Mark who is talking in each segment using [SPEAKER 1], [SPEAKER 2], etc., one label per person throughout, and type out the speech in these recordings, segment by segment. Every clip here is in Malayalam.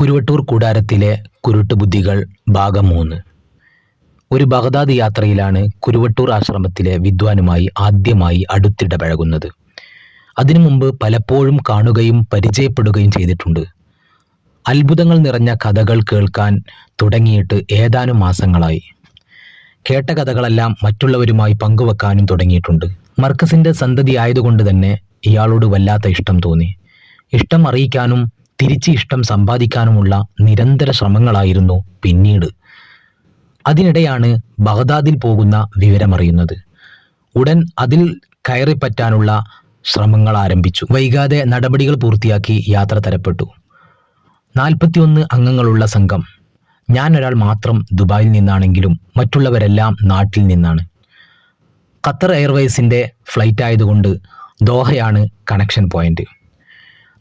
[SPEAKER 1] കുരുവട്ടൂർ കൂടാരത്തിലെ കുരുട്ടുബുദ്ധികൾ ഭാഗം മൂന്ന്. ഒരു ബഗ്ദാദ് യാത്രയിലാണ് കുരുവട്ടൂർ ആശ്രമത്തിലെ വിദ്വാനുമായി ആദ്യമായി അടുത്തിടപഴകുന്നത് അതിനു മുമ്പ് പലപ്പോഴും കാണുകയും പരിചയപ്പെടുകയും ചെയ്തിട്ടുണ്ട്. അത്ഭുതങ്ങൾ നിറഞ്ഞ കഥകൾ കേൾക്കാൻ തുടങ്ങിയിട്ട് ഏതാനും മാസങ്ങളായി. കേട്ട കഥകളെല്ലാം മറ്റുള്ളവരുമായി പങ്കുവെക്കാനും തുടങ്ങിയിട്ടുണ്ട്. മർക്കസിന്റെ സന്തതി ആയതുകൊണ്ട് തന്നെ ഇയാളോട് വല്ലാത്ത ഇഷ്ടം തോന്നി. ഇഷ്ടം അറിയിക്കാനും തിരിച്ച് ഇഷ്ടം സമ്പാദിക്കാനുമുള്ള നിരന്തര ശ്രമങ്ങളായിരുന്നു പിന്നീട്. അതിനിടെയാണ് ബഗ്ദാദിൽ പോകുന്ന വിവരമറിയുന്നത്. ഉടൻ അതിൽ കയറിപ്പറ്റാനുള്ള ശ്രമങ്ങൾ ആരംഭിച്ചു. വൈകാതെ നടപടികൾ പൂർത്തിയാക്കി യാത്ര തരപ്പെട്ടു. നാൽപ്പത്തിയൊന്ന് അംഗങ്ങളുള്ള സംഘം. ഞാൻ ഒരാൾ മാത്രം ദുബായിൽ നിന്നാണെങ്കിലും മറ്റുള്ളവരെല്ലാം നാട്ടിൽ നിന്നാണ്. ഖത്തർ എയർവേസിന്റെ ഫ്ലൈറ്റ് ആയതുകൊണ്ട് ദോഹയാണ് കണക്ഷൻ പോയിന്റ്.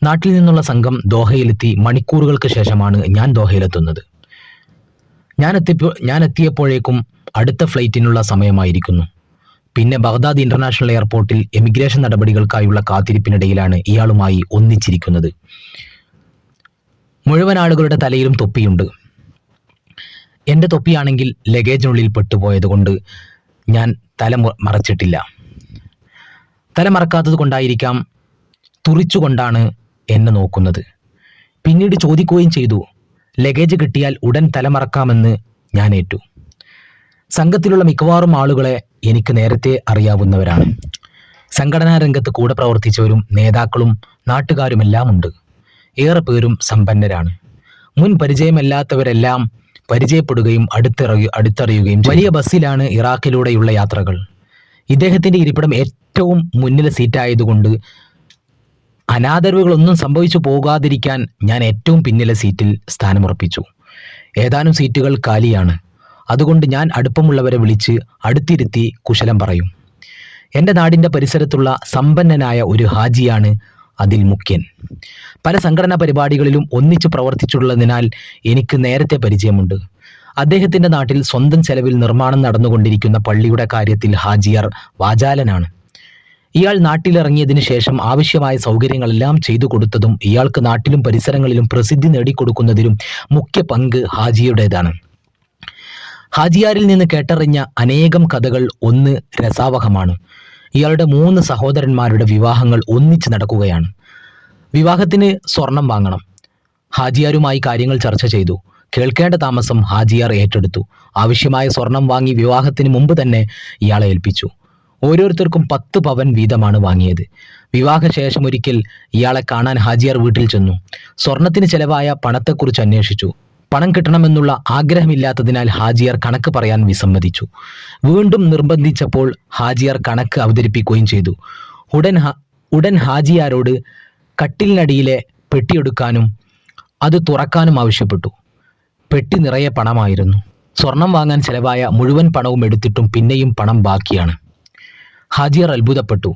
[SPEAKER 1] നാട്ടിൽ നിന്നുള്ള സംഘം ദോഹയിലെത്തി മണിക്കൂറുകൾക്ക് ശേഷമാണ് ഞാൻ ദോഹയിലെത്തുന്നത്. ഞാൻ എത്തിയപ്പോൾ ഞാൻ എത്തിയപ്പോഴേക്കും അടുത്ത ഫ്ലൈറ്റിനുള്ള സമയമായിരിക്കുന്നു. പിന്നെ ബഗ്ദാദ് ഇന്റർനാഷണൽ എയർപോർട്ടിൽ എമിഗ്രേഷൻ നടപടികൾക്കായുള്ള കാത്തിരിപ്പിനിടയിലാണ് ഇയാളുമായി ഒന്നിച്ചിരിക്കുന്നത്. മുഴുവൻ ആളുകളുടെ തലയിലും തൊപ്പിയുണ്ട്. എന്റെ തൊപ്പിയാണെങ്കിൽ ലഗേജിനുള്ളിൽ പെട്ടുപോയതുകൊണ്ട് ഞാൻ തല മറച്ചിട്ടില്ല. തല മറക്കാത്തത് കൊണ്ടായിരിക്കാം തുറിച്ചുകൊണ്ടാണ് എന്നെ നോക്കുന്നത്. പിന്നീട് ചോദിക്കുകയും ചെയ്തു ലഗേജ് കിട്ടിയാൽ ഉടൻ തലമറക്കാമെന്ന് ഞാൻ ഏറ്റു. സംഘത്തിലുള്ള മിക്കവാറും ആളുകളെ എനിക്ക് നേരത്തെ അറിയാവുന്നവരാണ്. സംഘടനാ രംഗത്ത് കൂടെ പ്രവർത്തിച്ചവരും നേതാക്കളും നാട്ടുകാരുമെല്ലാം ഉണ്ട് ഏറെ പേരും സമ്പന്നരാണ്. മുൻ പരിചയമല്ലാത്തവരെല്ലാം പരിചയപ്പെടുകയും അടുത്തിറിയ അടുത്തറിയുകയും വലിയ ബസ്സിലാണ് ഇറാഖിലൂടെയുള്ള യാത്രകൾ. ഇദ്ദേഹത്തിന്റെ ഇരിപ്പിടം ഏറ്റവും മുന്നിലെ സീറ്റായതുകൊണ്ട് അനാദരവുകളൊന്നും സംഭവിച്ചു പോകാതിരിക്കാൻ ഞാൻ ഏറ്റവും പിന്നിലെ സീറ്റിൽ സ്ഥാനമുറപ്പിച്ചു. ഏതാനും സീറ്റുകൾ കാലിയാണ്. അതുകൊണ്ട് ഞാൻ അടുപ്പമുള്ളവരെ വിളിച്ച് അടുത്തിരുത്തി കുശലം പറയും. എന്റെ നാടിന്റെ പരിസരത്തുള്ള സമ്പന്നനായ ഒരു ഹാജിയാണ് അതിൽ മുഖ്യൻ. പല സംഘടനാ പരിപാടികളിലും ഒന്നിച്ചു പ്രവർത്തിച്ചിട്ടുള്ളതിനാൽ എനിക്ക് നേരത്തെ പരിചയമുണ്ട്. അദ്ദേഹത്തിന്റെ നാട്ടിൽ സ്വന്തം ചെലവിൽ നിർമ്മാണം നടന്നുകൊണ്ടിരിക്കുന്ന പള്ളിയുടെ കാര്യത്തിൽ ഹാജിയാർ വാചാലനാണ്. ഇയാൾ നാട്ടിലിറങ്ങിയതിനു ശേഷം ആവശ്യമായ സൗകര്യങ്ങളെല്ലാം ചെയ്തു കൊടുത്തതും ഇയാൾക്ക് നാട്ടിലും പരിസരങ്ങളിലും പ്രസിദ്ധി നേടിക്കൊടുക്കുന്നതിലും മുഖ്യ പങ്ക് ഹാജിയുടേതാണ്. ഹാജിയാരിൽ നിന്ന് കേട്ടറിഞ്ഞ അനേകം കഥകൾ ഒന്ന് രസാവഹമാണ്. ഇയാളുടെ മൂന്ന് സഹോദരന്മാരുടെ വിവാഹങ്ങൾ ഒന്നിച്ച് നടക്കുകയാണ്. വിവാഹത്തിന് സ്വർണം വാങ്ങണം. ഹാജിയാരുമായി കാര്യങ്ങൾ ചർച്ച ചെയ്തു. കേൾക്കേണ്ട താമസം ഹാജിയാർ ഏറ്റെടുത്തു. ആവശ്യമായ സ്വർണം വാങ്ങി വിവാഹത്തിന് മുമ്പ് തന്നെ ഇയാളെ ഏൽപ്പിച്ചു. ഓരോരുത്തർക്കും പത്ത് പവൻ വീതമാണ് വാങ്ങിയത്. വിവാഹശേഷം ഒരിക്കൽ ഇയാളെ കാണാൻ ഹാജിയാർ വീട്ടിൽ ചെന്നു. സ്വർണത്തിന് ചെലവായ പണത്തെക്കുറിച്ച് അന്വേഷിച്ചു. പണം കിട്ടണമെന്നുള്ള ആഗ്രഹമില്ലാത്തതിനാൽ ഹാജിയാർ കണക്ക് പറയാൻ വിസമ്മതിച്ചു. വീണ്ടും നിർബന്ധിച്ചപ്പോൾ ഹാജിയാർ കണക്ക് അവതരിപ്പിക്കുകയും ചെയ്തു. ഉടൻ ഉടൻ ഹാജിയാരോട് കട്ടിലിനടിയിലെ പെട്ടിയെടുക്കാനും അത് തുറക്കാനും ആവശ്യപ്പെട്ടു. പെട്ടി നിറയെ പണമായിരുന്നു. സ്വർണം വാങ്ങാൻ ചെലവായ മുഴുവൻ പണവും എടുത്തിട്ടും പിന്നെയും പണം ബാക്കിയാണ്. ഹാജിയാർ അത്ഭുതപ്പെട്ടു.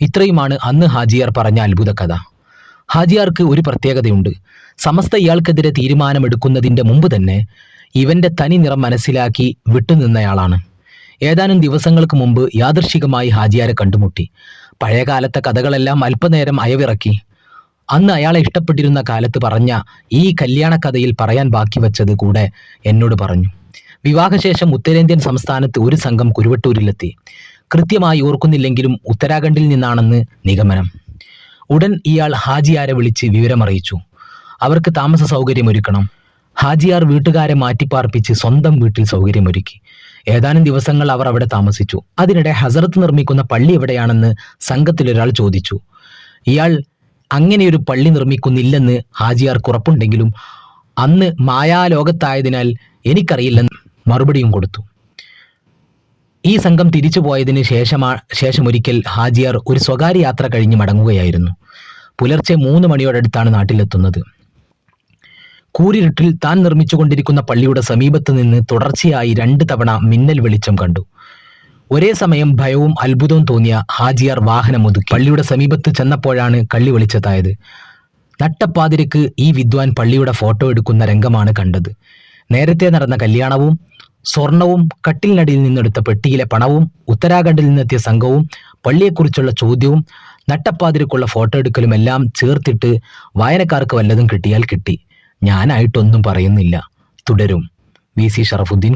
[SPEAKER 1] ഇത്രയുമാണ് അന്ന് ഹാജിയർ പറഞ്ഞ അത്ഭുത കഥ ഹാജിയാർക്ക് ഒരു പ്രത്യേകതയുണ്ട്. സമസ്ത ഇയാൾക്കെതിരെ തീരുമാനമെടുക്കുന്നതിന്റെ മുമ്പ് തന്നെ ഇവന്റെ തനി നിറം മനസ്സിലാക്കി വിട്ടുനിന്നയാളാണ്. ഏതാനും ദിവസങ്ങൾക്ക് മുമ്പ് യാദൃശികമായി ഹാജിയാരെ കണ്ടുമുട്ടി. പഴയകാലത്തെ കഥകളെല്ലാം അല്പനേരം അയവിറക്കി. അന്ന് അയാളെ ഇഷ്ടപ്പെട്ടിരുന്ന കാലത്ത് പറഞ്ഞ ഈ കല്യാണ കഥയിൽ പറയാൻ ബാക്കി വച്ചത് കൂടെ എന്നോട് പറഞ്ഞു. വിവാഹശേഷം ഉത്തരേന്ത്യൻ സംസ്ഥാനത്ത് ഒരു സംഘം കുരുവട്ടൂരിലെത്തി. കൃത്യമായി ഓർക്കുന്നില്ലെങ്കിലും ഉത്തരാഖണ്ഡിൽ നിന്നാണെന്ന് നിഗമനം. ഉടൻ ഇയാൾ ഹാജിയാരെ വിളിച്ച് വിവരമറിയിച്ചു. അവർക്ക് താമസ സൗകര്യമൊരുക്കണം. ഹാജിയാർ വീട്ടുകാരെ മാറ്റിപ്പാർപ്പിച്ച് സ്വന്തം വീട്ടിൽ സൗകര്യമൊരുക്കി. ഏതാനും ദിവസങ്ങൾ അവർ അവിടെ താമസിച്ചു. അതിനിടെ ഹസറത്ത് നിർമ്മിക്കുന്ന പള്ളി എവിടെയാണെന്ന് സംഘത്തിലൊരാൾ ചോദിച്ചു. ഇയാൾ അങ്ങനെയൊരു പള്ളി നിർമ്മിക്കുന്നില്ലെന്ന് ഹാജിയാർ കുറപ്പുണ്ടെങ്കിലും അന്ന് മായാലോകത്തായതിനാൽ എനിക്കറിയില്ലെന്ന് മറുപടിയും കൊടുത്തു. ഈ സംഘം തിരിച്ചു പോയതിന് ശേഷമാ ശേഷമൊരിക്കൽ ഹാജിയാർ ഒരു സ്വകാര്യ യാത്ര കഴിഞ്ഞ് മടങ്ങുകയായിരുന്നു. പുലർച്ചെ മൂന്ന് മണിയോടടുത്താണ് നാട്ടിലെത്തുന്നത്. കൂരിരുട്ടിൽ താൻ നിർമ്മിച്ചുകൊണ്ടിരിക്കുന്ന പള്ളിയുടെ സമീപത്ത് നിന്ന് തുടർച്ചയായി രണ്ട് തവണ മിന്നൽ വെളിച്ചം കണ്ടു. ഒരേ സമയം ഭയവും അത്ഭുതവും തോന്നിയ ഹാജിയാർ വാഹനം ഒതുക്കി. പള്ളിയുടെ സമീപത്ത് ചെന്നപ്പോഴാണ് കള്ളി വെളിച്ചത്തായത്. നട്ടപ്പാതിരക്ക് ഈ വിദ്വാൻ പള്ളിയുടെ ഫോട്ടോ എടുക്കുന്ന രംഗമാണ് കണ്ടത്. നേരത്തെ നടന്ന കല്യാണവും സ്വർണവും കട്ടിലിനടിയിൽ നിന്നെടുത്ത പെട്ടിയിലെ പണവും ഉത്തരാഖണ്ഡിൽ നിന്നെത്തിയ സംഘവും പള്ളിയെക്കുറിച്ചുള്ള ചോദ്യവും നട്ടപ്പാതിരക്കുള്ള ഫോട്ടോ എടുക്കലും എല്ലാം ചേർത്തിട്ട് വായനക്കാർക്ക് വല്ലതും കിട്ടിയാൽ കിട്ടി. ഞാനായിട്ടൊന്നും പറയുന്നില്ല. തുടരും. V C Sharafuddin